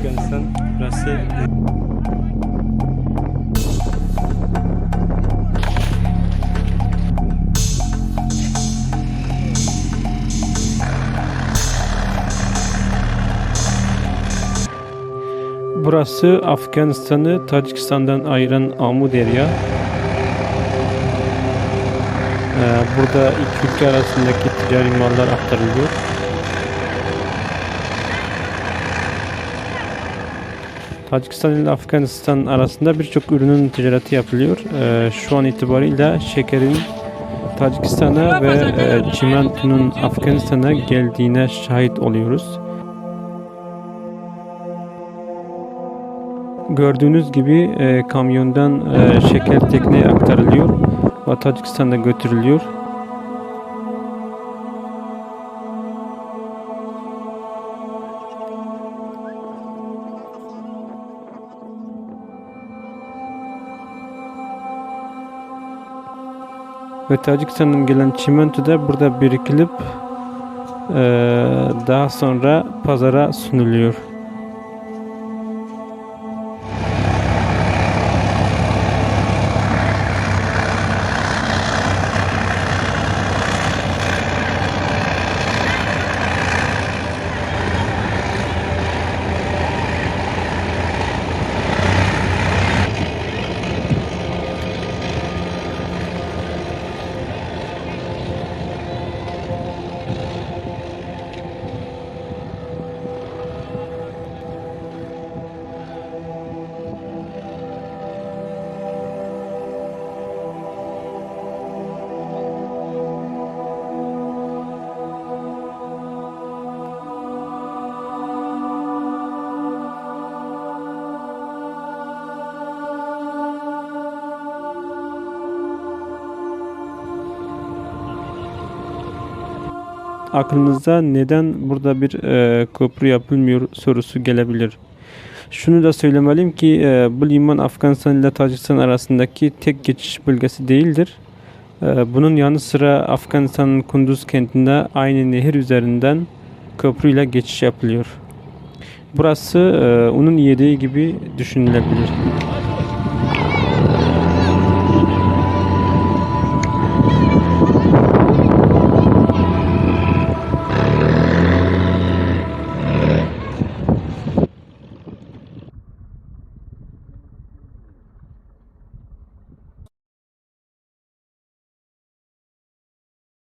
Afganistan burası Burası Afganistan'ı Tacikistan'dan ayıran Amu Derya. Ee, burada iki ülke arasındaki ticari mallar aktarılıyor. Tacikistan ile Afganistan arasında birçok ürünün ticareti yapılıyor. Ee, şu an itibariyle şekerin Tacikistan'a ve e, çimentonun Afganistan'a geldiğine şahit oluyoruz. Gördüğünüz gibi e, kamyondan e, şeker tekneye aktarılıyor ve Tacikistan'da götürülüyor. Ve Tacikistan'dan gelen çimento da burada birikilip daha sonra pazara sunuluyor. Aklınıza neden burada bir e, köprü yapılmıyor sorusu gelebilir. Şunu da söylemeliyim ki e, bu liman Afganistan ile Tacikistan arasındaki tek geçiş bölgesi değildir. E, bunun yanı sıra Afganistan'ın Kunduz kentinde aynı nehir üzerinden köprüyle geçiş yapılıyor. Burası e, onun yediği gibi düşünülebilir.